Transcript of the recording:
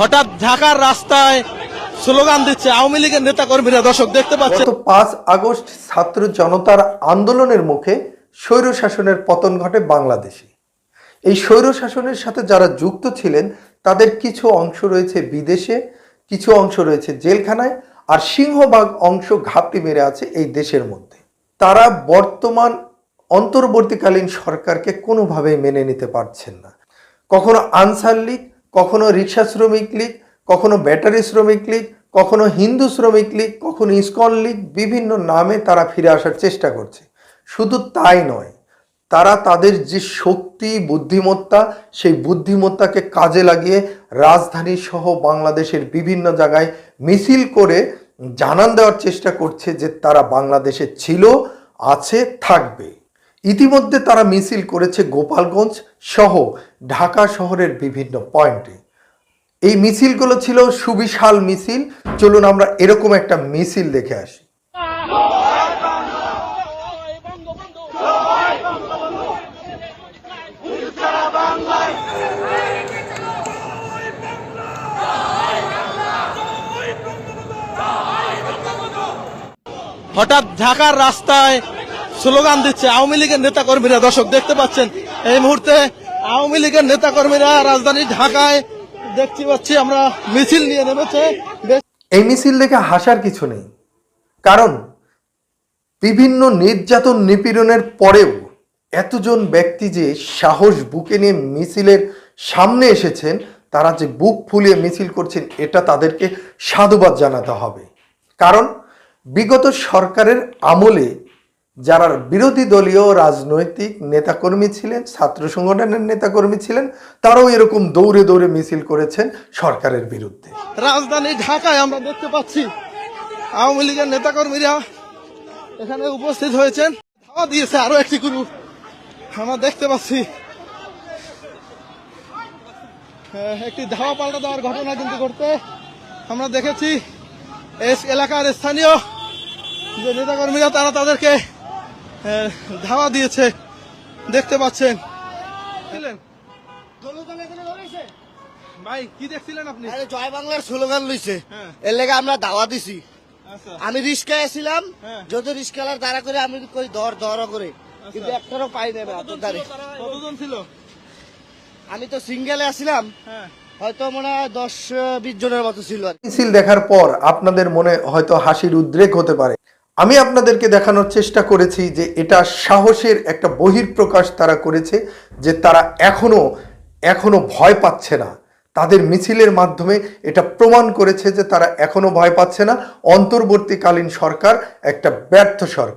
হঠাৎ ঢাকার রাস্তায় স্লোগান দিচ্ছে আওয়ামী লীগের নেতা কর্মীরা দর্শক, দেখতে পাচ্ছেন। গত পাঁচ আগস্ট ছাত্র জনতার আন্দোলনের মুখে স্বৈর শাসনের পতন ঘটে বাংলাদেশে। এই স্বৈর শাসনের সাথে যারা যুক্ত ছিলেন, তাদের কিছু অংশ রয়েছে বিদেশে, কিছু অংশ রয়েছে জেলখানায়, আর সিংহভাগ অংশ ঘাপটি মেরে আছে এই দেশের মধ্যে। তারা বর্তমান অন্তর্বর্তীকালীন সরকারকে কোনোভাবেই মেনে নিতে পারছেন না। কখনো আনসার লীগ কখনো রিক্সা শ্রমিক লীগ, কখনো ব্যাটারি শ্রমিক লীগ, কখনো হিন্দু শ্রমিক লীগ, কখনো ইস্কন লীগ, বিভিন্ন নামে তারা ফিরে আসার চেষ্টা করছে। শুধু তাই নয়, তারা তাদের যে শক্তি, বুদ্ধিমত্তা, সেই বুদ্ধিমত্তাকে কাজে লাগিয়ে রাজধানী সহ বাংলাদেশের বিভিন্ন জায়গায় মিছিল করে জানান দেওয়ার চেষ্টা করছে যে তারা বাংলাদেশে ছিল, আছে, থাকবে। ইতিমধ্যে তারা মিছিল করেছে গোপালগঞ্জ সহ ঢাকা শহরের বিভিন্ন পয়েন্টে। এই মিছিলগুলো ছিল সুবিশাল মিছিল। চলুন আমরা এরকম একটা মিছিল দেখে আসি। হঠাৎ ঢাকার রাস্তায় স্লোগান দিচ্ছে আওয়ামী লীগের নেতা কর্মীরা দর্শক, দেখতে পাচ্ছেন, এই মুহূর্তে আওয়ামী লীগের নেতা কর্মীরা রাজধানী ঢাকায় দেখতে পাচ্ছি আমরা মিছিল নিয়ে নেমেছে। এই মিছিল দেখে হাসার কিছু নেই। কারণ বিভিন্ন নির্যাতন নিপীড়নের পরেও এতজন ব্যক্তি যে সাহস বুকে নিয়ে মিছিলের সামনে এসেছেন, তারা যে বুক ফুলিয়ে মিছিল করছেন, এটা তাদেরকে সাধুবাদ জানাতে হবে। কারণ বিগত সরকারের আমলে যারা বিরোধী দলীয় রাজনৈতিক নেতাকর্মী ছিলেন, ছাত্র সংগঠনের নেতাকর্মী ছিলেন, তারাও এরকম দৌড়ে দৌড়ে মিছিল করেছেন সরকারের বিরুদ্ধে। রাজধানী ঢাকায় আমরা দেখতে পাচ্ছি আওয়ামী লীগের নেতাকর্মীরা এখানে উপস্থিত হয়েছেন। ধাওয়া দিয়েছে আরও একটি গ্রুপ আমরা দেখতে পাচ্ছি একটি ধাওয়া পাল্টা দেওয়ার ঘটনা কিন্তু ঘটতে আমরা দেখেছি। এলাকার স্থানীয় যে নেতাকর্মীরা, তারা তাদেরকে ধাওয়া দিয়েছে। দেখতে পাচ্ছেন। ভাই কি দেখছিলেন আপনি? জয় বাংলার স্লোগান লইছে। হ্যাঁ। এর লেগে আমরা দাওয়া দিছি। আচ্ছা। আমি রিস্কায় ছিলাম হ্যাঁ। যত রিস্কালার দাঁড়া করে আমি কই ধর করে। কিন্তু একটারও পাই নেবে আপনার দ্বারে কতজন ছিল? আমি তো সিঙ্গেলে আসছিলাম হ্যাঁ। হয়তো মনে হয় দশ বিশ জনের মতো ছিল মিছিল দেখার পর আপনাদের মনে হয়তো হাসির উদ্রেক হতে পারে। আমি আপনাদেরকে দেখানোর চেষ্টা করেছি যে এটা সাহসের একটা বহির্প্রকাশ তারা করেছে যে তারা এখনও এখনও ভয় পাচ্ছে না। তাদের মিছিলের মাধ্যমে এটা প্রমাণ করেছে যে তারা এখনও ভয় পাচ্ছে না। অন্তর্বর্তীকালীন সরকার একটা ব্যর্থ সরকার।